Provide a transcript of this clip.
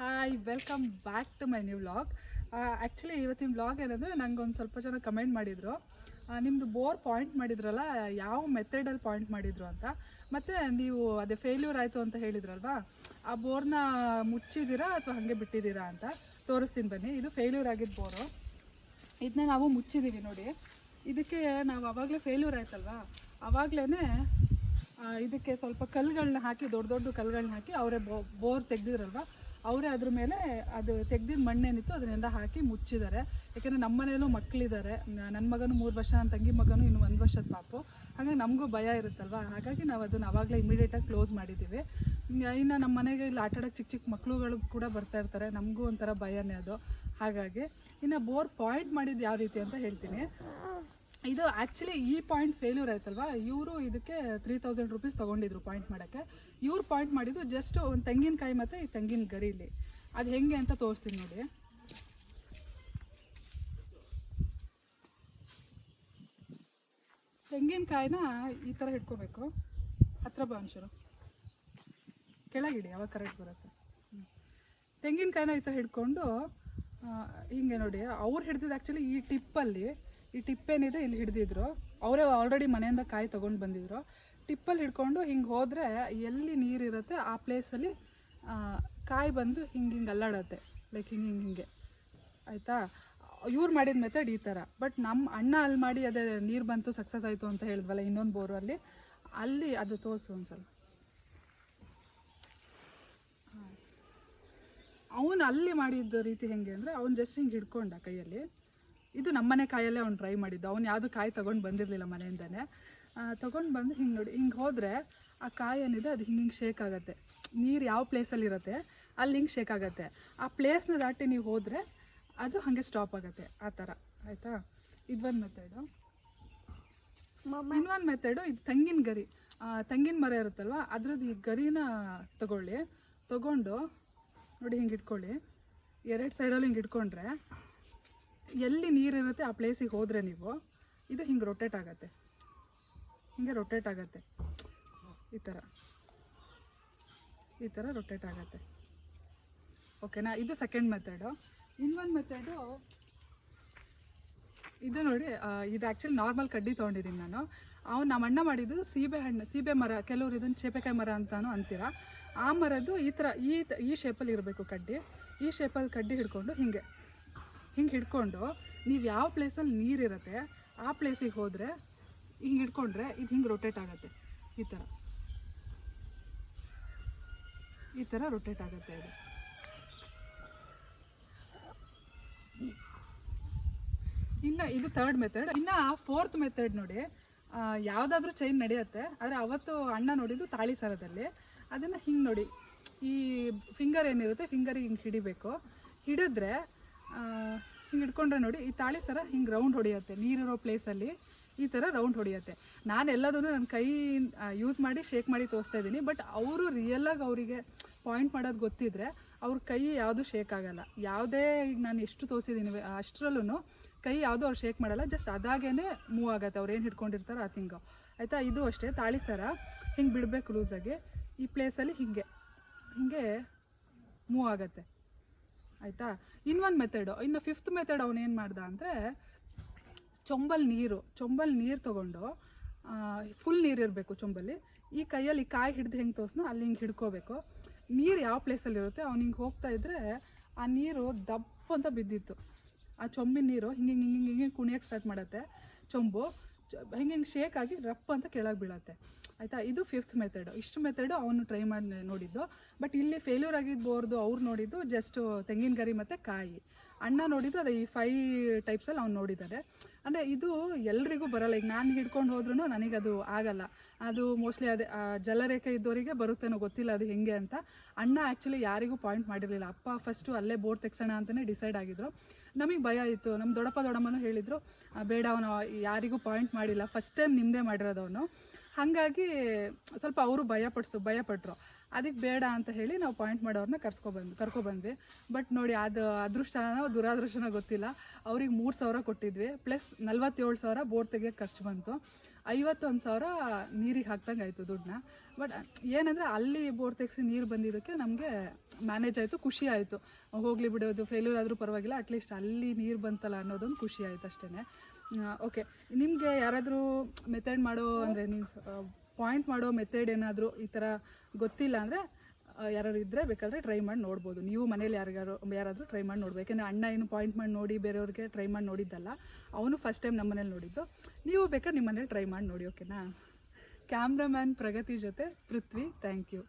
Hi welcome back to my new vlog actually ಇವತ್ತಿನ vlog ಏನಂದರೆ ನಂಗೆ ಒಂದು ಸ್ವಲ್ಪ ಜನ ಕಮೆಂಟ್ ಮಾಡಿದರು. ನಿಮ್ಮದು ಬೋರ್ ಪಾಯಿಂಟ್ ಮಾಡಿದ್ರಲ್ಲ, ಯಾವ ಮೆಥಡಲ್ಲಿ ಪಾಯಿಂಟ್ ಮಾಡಿದ್ರು ಅಂತ. ಮತ್ತು ನೀವು ಅದೇ ಫೇಲ್ಯೂರ್ ಆಯಿತು ಅಂತ ಹೇಳಿದ್ರಲ್ವಾ? ಆ ಬೋರ್ನ ಮುಚ್ಚಿದ್ದೀರಾ ಅಥವಾ ಹಾಗೆ ಬಿಟ್ಟಿದ್ದೀರಾ ಅಂತ ತೋರಿಸ್ತೀನಿ ಬನ್ನಿ. ಇದು ಫೇಲ್ಯೂರ್ ಆಗಿದ್ದ ಬೋರು ಇದನ್ನ ನಾವು ಮುಚ್ಚಿದ್ದೀವಿ ನೋಡಿ. ಇದಕ್ಕೆ ನಾವು ಆವಾಗಲೇ ಫೇಲ್ಯೂರ್ ಆಯ್ತಲ್ವಾ? ಆವಾಗಲೇ ಇದಕ್ಕೆ ಸ್ವಲ್ಪ ಕಲ್ಲುಗಳನ್ನ ಹಾಕಿ, ದೊಡ್ಡ ದೊಡ್ಡ ಕಲ್ಲುಗಳನ್ನ ಹಾಕಿ ಅವರೇ ಬೋರ್ ತೆಗ್ದಿದ್ರಲ್ವ? ಅವರೇ ಅದ್ರ ಮೇಲೆ ಅದು ತೆಗ್ದಿದ್ದ ಮಣ್ಣೇನಿತ್ತು, ಅದನ್ನೆಲ್ಲ ಹಾಕಿ ಮುಚ್ಚಿದ್ದಾರೆ. ಯಾಕೆಂದರೆ ನಮ್ಮ ಮನೆಯಲ್ಲೂ ಮಕ್ಕಳಿದ್ದಾರೆ ನನ್ನ ಮಗನು ಮೂರು ವರ್ಷ ನನ್ನ ತಂಗಿ ಮಗನು ಇನ್ನು ಒಂದು ವರ್ಷದ ಪಾಪು. ಹಾಗಾಗಿ ನಮಗೂ ಭಯ ಇರುತ್ತಲ್ವಾ? ಹಾಗಾಗಿ ನಾವು ಅದನ್ನು ಅವಾಗಲೇ ಇಮಿಡಿಯೇಟಾಗಿ ಕ್ಲೋಸ್ ಮಾಡಿದ್ದೀವಿ ಇನ್ನು ನಮ್ಮ ಮನೆಗೆ ಇಲ್ಲಿ ಆಟ ಆಡೋಕ್ಕೆ ಚಿಕ್ಕ ಚಿಕ್ಕ ಮಕ್ಕಳುಗಳು ಕೂಡ ಬರ್ತಾ ಇರ್ತಾರೆ. ನಮಗೂ ಒಂಥರ ಭಯನೇ ಅದು. ಹಾಗಾಗಿ ಇನ್ನು ಬೋರ್ ಪಾಯಿಂಟ್ ಮಾಡಿದ್ದು ಯಾವ ರೀತಿ ಅಂತ ಹೇಳ್ತೀನಿ. ಇದು ಆ್ಯಕ್ಚುಲಿ ಈ ಪಾಯಿಂಟ್ ಫೇಲ್ಯೂರ್ ಆಯ್ತಲ್ವಾ? ಇವರು ಇದಕ್ಕೆ ತ್ರೀ ತೌಸಂಡ್ ರುಪೀಸ್ ತೊಗೊಂಡಿದ್ರು ಪಾಯಿಂಟ್ ಮಾಡೋಕ್ಕೆ. ಇವ್ರು ಪಾಯಿಂಟ್ ಮಾಡಿದ್ದು ಜಸ್ಟ್ ಒಂದು ತೆಂಗಿನಕಾಯಿ ಮತ್ತು ಈ ತೆಂಗಿನ ಗರಿಲಿ ಅದು ಹೆಂಗೆ ಅಂತ ತೋರಿಸ್ತೀನಿ ನೋಡಿ. ತೆಂಗಿನಕಾಯಿನ ಈ ಥರ ಹಿಡ್ಕೋಬೇಕು ಹತ್ರ ಬಾ ಒಂಚೂರು ಕೆಳಗಿಡಿ, ಅವಾಗ ಕರೆಕ್ಟ್ ಬರುತ್ತೆ. ತೆಂಗಿನಕಾಯಿನ ಈ ಥರ ಹಿಡ್ಕೊಂಡು ಹಿಂಗೆ ನೋಡಿ, ಅವ್ರು ಹಿಡ್ದಿದ್ದು ಆ್ಯಕ್ಚುಲಿ ಈ ಟಿಪ್ಪಲ್ಲಿ ಈ ಟಿಪ್ ಏನಿದೆ ಇಲ್ಲಿ ಹಿಡಿದಿದ್ರು. ಅವರೇ ಆಲ್ರೆಡಿ ಮನೆಯಿಂದ ಕಾಯಿ ತೊಗೊಂಡು ಬಂದಿದ್ರು. ಟಿಪ್ಪಲ್ಲಿ ಹಿಡ್ಕೊಂಡು ಹಿಂಗೆ ಹೋದರೆ ಎಲ್ಲಿ ನೀರಿರುತ್ತೆ ಆ ಪ್ಲೇಸಲ್ಲಿ ಕಾಯಿ ಬಂದು ಹಿಂಗೆ ಹಿಂಗೆ ಅಲ್ಲಾಡತ್ತೆ. ಲೈಕ್ ಹಿಂಗೆ ಹಿಂಗೆ ಹಿಂಗೆ. ಆಯಿತಾ? ಇವ್ರು ಮಾಡಿದ ಮೆಥಡ್ ಈ ಥರ ಬಟ್ ನಮ್ಮ ಅಣ್ಣ ಅಲ್ಲಿ ಮಾಡಿ ಅದೇ ನೀರು ಬಂತು ಸಕ್ಸಸ್ ಆಯಿತು ಅಂತ ಹೇಳಿದ್ವಲ್ಲ ಇನ್ನೊಂದು ಬೋರು ಅಲ್ಲಿ ಅಲ್ಲಿ ಅದು ತೋರಿಸು ಒಂದ್ಸಲ. ಅವನು ಅಲ್ಲಿ ಮಾಡಿದ್ದ ರೀತಿ ಹೆಂಗೆ ಅಂದರೆ, ಅವ್ನು ಜಸ್ಟ್ ಹಿಂಗೆ ಹಿಡ್ಕೊಂಡ ಕೈಯಲ್ಲಿ. ಇದು ನಮ್ಮನೆ ಕಾಯಲ್ಲೇ ಅವ್ನು ಟ್ರೈ ಮಾಡಿದ್ದು. ಅವ್ನು ಯಾವುದು ಕಾಯಿ ತೊಗೊಂಡು ಬಂದಿರಲಿಲ್ಲ ಮನೆಯಿಂದನೇ. ತೊಗೊಂಡು ಬಂದು ಹಿಂಗೆ ನೋಡಿ, ಹಿಂಗೆ ಹೋದರೆ ಆ ಕಾಯಿ ಏನಿದೆ, ಅದು ಹಿಂಗೆ ಹಿಂಗೆ ಶೇಕ್ ಆಗುತ್ತೆ. ನೀರು ಯಾವ ಪ್ಲೇಸಲ್ಲಿ ಇರುತ್ತೆ, ಅಲ್ಲಿ ಹಿಂಗೆ ಶೇಕ್ ಆಗುತ್ತೆ. ಆ ಪ್ಲೇಸ್ನ ದಾಟಿ ನೀವು ಹೋದರೆ ಅದು ಹಾಗೆ ಸ್ಟಾಪ್ ಆಗುತ್ತೆ. ಆ ಥರ ಆಯಿತಾ? ಇದೊಂದು ಮೆಥಡು ಇನ್ನೊಂದು ಮೆಥಡು ಇದು ತೆಂಗಿನ ಗರಿ. ತೆಂಗಿನ ಮರ ಇರುತ್ತಲ್ವ, ಅದ್ರದ್ದು ಈ ಗರಿನ ತಗೊಳ್ಳಿ. ತಗೊಂಡು, ನೋಡಿ ಹಿಂಗೆ ಇಟ್ಕೊಳ್ಳಿ. ಎರಡು ಸೈಡಲ್ಲಿ ಹಿಂಗೆ ಇಟ್ಕೊಂಡ್ರೆ ಎಲ್ಲಿ ನೀರಿರುತ್ತೆ ಆ ಪ್ಲೇಸಿಗೆ ಹೋದರೆ ನೀವು, ಇದು ಹಿಂಗೆ ರೊಟೇಟ್ ಆಗುತ್ತೆ. ಹಿಂಗೆ ರೊಟೇಟ್ ಆಗುತ್ತೆ. ಈ ಥರ ಈ ಥರ ರೊಟೇಟ್ ಆಗುತ್ತೆ. ಓಕೆನಾ ಇದು ಸೆಕೆಂಡ್ ಮೆಥಡು ಇನ್ನೊಂದು ಮೆಥಡು ಇದು ನೋಡಿ ಇದು ಆ್ಯಕ್ಚುಲಿ ನಾರ್ಮಲ್ ಕಡ್ಡಿ ತೊಗೊಂಡಿದ್ದೀನಿ ನಾನು. ಅವ್ನು ನಮ್ಮ ಅಣ್ಣ ಮಾಡಿದ್ದು ಸೀಬೆ ಹಣ್ಣು, ಸೀಬೆ ಮರ, ಕೆಲವರು ಇದನ್ನು ಚೇಪೆಕಾಯಿ ಮರ ಅಂತಾನು ಅಂತೀರ. ಆ ಮರದ್ದು ಈ ಥರ ಈ ಈ ಶೇಪಲ್ಲಿ ಇರಬೇಕು ಕಡ್ಡಿ. ಈ ಶೇಪಲ್ಲಿ ಕಡ್ಡಿ ಹಿಡ್ಕೊಂಡು ಹಿಂಗೆ. ಹಿಂಗೆ ಹಿಡ್ಕೊಂಡು ನೀವು ಯಾವ ಪ್ಲೇಸಲ್ಲಿ ನೀರಿರುತ್ತೆ, ಆ ಪ್ಲೇಸಿಗೆ ಹೋದರೆ ಹಿಂಗೆ ಹಿಡ್ಕೊಂಡ್ರೆ ಇದು ಹಿಂಗೆ ರೊಟೇಟ್ ಆಗುತ್ತೆ. ಈ ಥರ ಈ ಥರ ರೊಟೇಟ್ ಆಗುತ್ತೆ ಇದು. ಇನ್ನು ಇದು ಥರ್ಡ್ ಮೆಥಡ್ ಇನ್ನು ಫೋರ್ತ್ ಮೆಥಡ್ ನೋಡಿ ಯಾವುದಾದ್ರೂ ಚೈನ್ ನಡೆಯುತ್ತೆ, ಆದರೆ ಅವತ್ತು ಅಣ್ಣ ನೋಡಿದ್ದು ತಾಳಿ ಸರದಲ್ಲಿ ಅದನ್ನು ಹಿಂಗೆ ನೋಡಿ, ಈ ಫಿಂಗರ್ ಏನಿರುತ್ತೆ ಫಿಂಗರಿಗೆ ಹಿಂಗೆ ಹಿಡಿಬೇಕು. ಹಿಡಿದ್ರೆ ಹಿಂಗೆ ಹಿಡ್ಕೊಂಡ್ರೆ ನೋಡಿ, ಈ ತಾಳಿ ಸರ ಹಿಂಗೆ ರೌಂಡ್ ಹೊಡೆಯುತ್ತೆ. ನೀರಿರೋ ಪ್ಲೇಸಲ್ಲಿ ಈ ಥರ ರೌಂಡ್ ಹೊಡೆಯುತ್ತೆ. ನಾನು ಎಲ್ಲದನ್ನು ನನ್ನ ಕೈ ಯೂಸ್ ಮಾಡಿ ಶೇಕ್ ಮಾಡಿ ತೋರಿಸ್ತಾ ಇದ್ದೀನಿ. ಬಟ್ ಅವರು ರಿಯಲಾಗಿ ಅವರಿಗೆ ಪಾಯಿಂಟ್ ಮಾಡೋದು ಗೊತ್ತಿದ್ರೆ ಅವ್ರ ಕೈ ಯಾವುದು ಶೇಕ್ ಆಗಲ್ಲ. ಯಾವುದೇ ಈಗ ನಾನು ಎಷ್ಟು ತೋರಿಸಿದ್ದೀನಿ ಅಷ್ಟರಲ್ಲೂ ಕೈ ಯಾವುದು ಅವ್ರು ಶೇಕ್ ಮಾಡಲ್ಲ. ಜಸ್ಟ್ ಅದಾಗೇ ಮೂವ್ ಆಗುತ್ತೆ. ಅವ್ರು ಏನು ಹಿಡ್ಕೊಂಡಿರ್ತಾರೋ ಆ ಥಿಂಗು ಆಯಿತಾ? ಇದು ಅಷ್ಟೇ. ತಾಳಿ ಸರ ಹಿಂಗೆ ಬಿಡಬೇಕು ಲೂಸಾಗಿ ಈ ಪ್ಲೇಸಲ್ಲಿ ಹಿಂಗೆ ಹಿಂಗೆ ಮೂವ್ ಆಗತ್ತೆ. ಆಯಿತಾ? ಇನ್ನೊಂದು ಮೆಥಡು ಇನ್ನು ಫಿಫ್ತ್ ಮೆಥಡ್ ಅವನು ಏನು ಮಾಡ್ದ ಅಂದರೆ, ಚೊಂಬಲ್ ನೀರು ಚೊಂಬಲ್ ನೀರು ತೊಗೊಂಡು ಫುಲ್ ನೀರು ಇರಬೇಕು ಚೊಂಬಲ್ಲಿ. ಈ ಕೈಯಲ್ಲಿ ಕಾಯಿ ಹಿಡ್ದು ಹೆಂಗೆ ತೋರಿಸ್ನೋ ಅಲ್ಲಿ ಹಿಂಗೆ ಹಿಡ್ಕೋಬೇಕು. ನೀರು ಯಾವ ಪ್ಲೇಸಲ್ಲಿ ಇರುತ್ತೆ, ಅವ್ನು ಹಿಂಗೆ ಹೋಗ್ತಾ ಇದ್ದರೆ ಆ ನೀರು ದಪ್ಪ ಅಂತ ಬಿದ್ದಿತ್ತು. ಆ ಚೊಂಬಿನ ನೀರು ಹಿಂಗೆ ಹಿಂಗೆ ಹಿಂಗೆ ಹಿಂಗೆ ಕುಣಿಯೋಕ್ಕೆ ಸ್ಟಾರ್ಟ್ ಮಾಡುತ್ತೆ. ಚೊಂಬು ಹಿಂಗೆ ಹಿಂಗೆ ಶೇಕ್ ಆಗಿ ರಪ್ ಅಂತ ಕೆಳಗೆ ಬೀಳತ್ತೆ ಆಯಿತಾ? ಇದು ಫಿಫ್ತ್ ಮೆಥಡು ಇಷ್ಟು ಮೆಥಡು ಅವನು ಟ್ರೈ ಮಾಡಿ, ನೋಡಿದ್ದು. ಬಟ್ ಇಲ್ಲಿ ಫೇಲ್ಯೂರ್ ಆಗಿದ್ದು ಬೋರ್ದು ಅವ್ರು ನೋಡಿದ್ದು ಜಸ್ಟು ತೆಂಗಿನ ಗರಿ ಮತ್ತು ಕಾಯಿ. ಅಣ್ಣ ನೋಡಿದ್ದು ಅದೇ ಈ ಫೈ ಟೈಪ್ಸಲ್ಲಿ ಅವ್ನು ನೋಡಿದ್ದಾರೆ. ಅಂದರೆ ಇದು ಎಲ್ರಿಗೂ ಬರಲ್ಲ. ಈಗ ನಾನು ಹಿಡ್ಕೊಂಡು ಹೋದ್ರೂ ಅದು ಆಗಲ್ಲ. ಅದು ಮೋಸ್ಟ್ಲಿ ಅದೇ ಜಲರೇಖೆ ಇದ್ದವರಿಗೆ ಬರುತ್ತೇನೋ ಗೊತ್ತಿಲ್ಲ ಅದು ಹೆಂಗೆ ಅಂತ. ಅಣ್ಣ ಆ್ಯಕ್ಚುಲಿ ಯಾರಿಗೂ ಪಾಯಿಂಟ್ ಮಾಡಿರಲಿಲ್ಲ. ಅಪ್ಪ ಫಸ್ಟು ಅಲ್ಲೇ ಬೋರ್ಡ್ ತೆಗ್ಸೋಣ ಅಂತಲೇ ಡಿಸೈಡ್ ಆಗಿದ್ರು. ನಮಗೆ ಭಯ ಇತ್ತು ನಮ್ಮ ದೊಡ್ಡಪ್ಪ ದೊಡ್ಡಮ್ಮನು ಹೇಳಿದರು ಬೇಡ ಅವನು, ಯಾರಿಗೂ ಪಾಯಿಂಟ್ ಮಾಡಿಲ್ಲ. ಫಸ್ಟ್ ಟೈಮ್ ನಿಮ್ಮದೇ ಮಾಡಿರೋದು ಅವನು. ಹಾಗಾಗಿ ಸ್ವಲ್ಪ ಅವರು ಭಯಪಡಿಸು ಭಯಪಟ್ಟರು ಅದಕ್ಕೆ ಬೇಡ ಅಂತ ಹೇಳಿ ನಾವು ಪಾಯಿಂಟ್ ಮಾಡೋರನ್ನ ಕರ್ಸ್ಕೊಬಂದು ಕರ್ಕೊಬಂದ್ವಿ ಬಟ್ ನೋಡಿ ಅದು ಅದೃಷ್ಟನೋ ದುರಾದೃಷ್ಟನೋ ಗೊತ್ತಿಲ್ಲ. ಅವ್ರಿಗೆ ಮೂರು ಸಾವಿರ ಕೊಟ್ಟಿದ್ವಿ. ಪ್ಲಸ್ ನಲ್ವತ್ತೇಳು ಸಾವಿರ ಬೋರ್ ತೆಗಿಯೋಕೆ ಖರ್ಚು ಬಂತು. ಐವತ್ತೊಂದು ಸಾವಿರ ನೀರಿಗೆ ಹಾಕ್ದಂಗೆ ಆಯಿತು ದುಡ್ಡನ್ನ. ಬಟ್ ಏನಂದರೆ ಅಲ್ಲಿ ಬೋರ್ಡ್ ತೆಗ್ಸಿ ನೀರು ಬಂದಿದ್ದಕ್ಕೆ ನಮಗೆ ಮ್ಯಾನೇಜ್ ಆಯಿತು, ಖುಷಿ ಆಯಿತು. ಹೋಗಲಿ ಬಿಡೋದು ಫೇಲ್ಯೂರ್ ಆದರೂ ಪರವಾಗಿಲ್ಲ ಅಟ್ಲೀಸ್ಟ್ ಅಲ್ಲಿ ನೀರು ಬಂತಲ್ಲ ಅನ್ನೋದೊಂದು ಖುಷಿ ಆಯಿತು ಅಷ್ಟೇ ಓಕೆ ನಿಮಗೆ ಯಾರಾದರೂ ಮೆಥಡ್ ಮಾಡೋ ಅಂದರೆ ಮೀನ್ಸ್ ಪಾಯಿಂಟ್ ಮಾಡೋ ಮೆಥಡ್ ಏನಾದರೂ ಈ ಥರ ಗೊತ್ತಿಲ್ಲ ಅಂದರೆ ಯಾರು ಇದ್ದರೆ ಬೇಕಾದರೆ ಟ್ರೈ ಮಾಡಿ ನೋಡ್ಬೋದು. ನೀವು ಮನೇಲಿ ಯಾರಿಗಾರು ಯಾರಾದರೂ ಟ್ರೈ ಮಾಡಿ ನೋಡ್ಬೇಕು ಯಾಕೆಂದರೆ ಅಣ್ಣ ಏನು ಪಾಯಿಂಟ್ ಮಾಡಿ ನೋಡಿ ಬೇರೆಯವ್ರಿಗೆ ಟ್ರೈ ಮಾಡಿ ನೋಡಿದ್ದಲ್ಲ, ಅವನು ಫಸ್ಟ್ ಟೈಮ್ ನಮ್ಮ ಮನೇಲಿ ನೋಡಿದ್ದು. ನೀವು ಬೇಕಾದ್ರೆ ನಿಮ್ಮ ಮನೇಲಿ ಟ್ರೈ ಮಾಡಿ ನೋಡಿ ಓಕೆನಾ ಕ್ಯಾಮ್ರಾಮ್ಯಾನ್ ಪ್ರಗತಿ ಜೊತೆ ಪೃಥ್ವಿ ಥ್ಯಾಂಕ್ ಯು